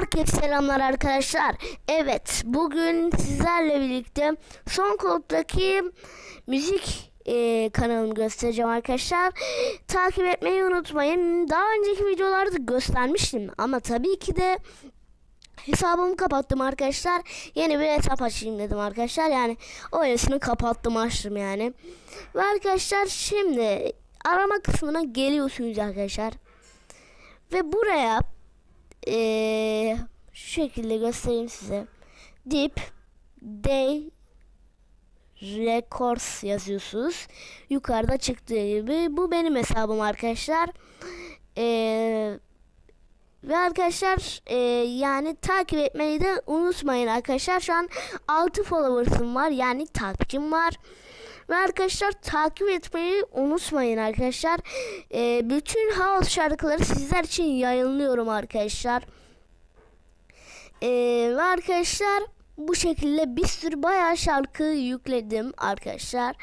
Herkese selamlar arkadaşlar. Evet bugün sizlerle birlikte son kulüpteki müzik e, kanalımı göstereceğim arkadaşlar. Takip etmeyi unutmayın. Daha önceki videolarda göstermiştim ama tabii ki de hesabımı kapattım arkadaşlar. Yeni bir hesap açayım dedim arkadaşlar. Yani öylesini kapattım açtım yani. Ve arkadaşlar şimdi arama kısmına geliyorsunuz arkadaşlar. Ve buraya eee, şekilde göstereyim size. Deep Day Records yazıyorsunuz. Yukarıda çıktığı gibi. Bu benim hesabım arkadaşlar. Eee ve arkadaşlar e, yani takip etmeyi de unutmayın arkadaşlar. Şu an 6 followers'ım var yani takipçim var. Ve arkadaşlar takip etmeyi unutmayın arkadaşlar. E, bütün house şarkıları sizler için yayınlıyorum arkadaşlar. E, ve arkadaşlar bu şekilde bir sürü bayağı şarkı yükledim arkadaşlar.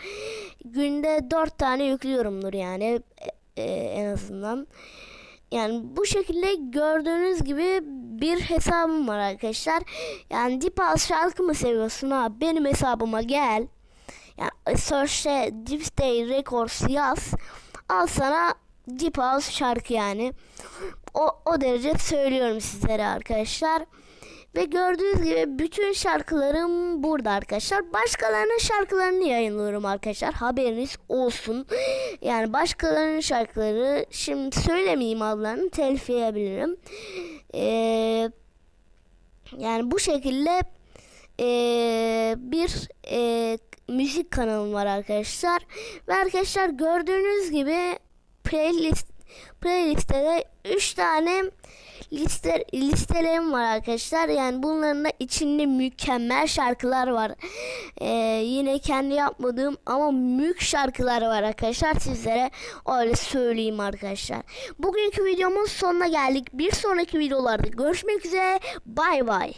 Günde 4 tane yüklüyorumdur yani e, e, en azından. Yani bu şekilde gördüğünüz gibi bir hesabım var arkadaşlar. Yani House şarkı mı seviyorsun ha? Benim hesabıma gel. Yani search'te Deep Day Records yaz. Al sana Deep House şarkı yani. O, o derece söylüyorum sizlere arkadaşlar. Ve gördüğünüz gibi bütün şarkılarım burada arkadaşlar. Başkalarının şarkılarını yayınlıyorum arkadaşlar. Haberiniz olsun. Yani başkalarının şarkıları şimdi söylemeyeyim adlarını telif edebilirim. Ee, yani bu şekilde ee, bir ee, müzik kanalım var arkadaşlar. Ve arkadaşlar gördüğünüz gibi playlist playlistte de 3 tane liste, listelerim var arkadaşlar. Yani bunların da içinde mükemmel şarkılar var. Ee, yine kendi yapmadığım ama mük şarkılar var arkadaşlar. Sizlere öyle söyleyeyim arkadaşlar. Bugünkü videomun sonuna geldik. Bir sonraki videolarda görüşmek üzere. Bay bay.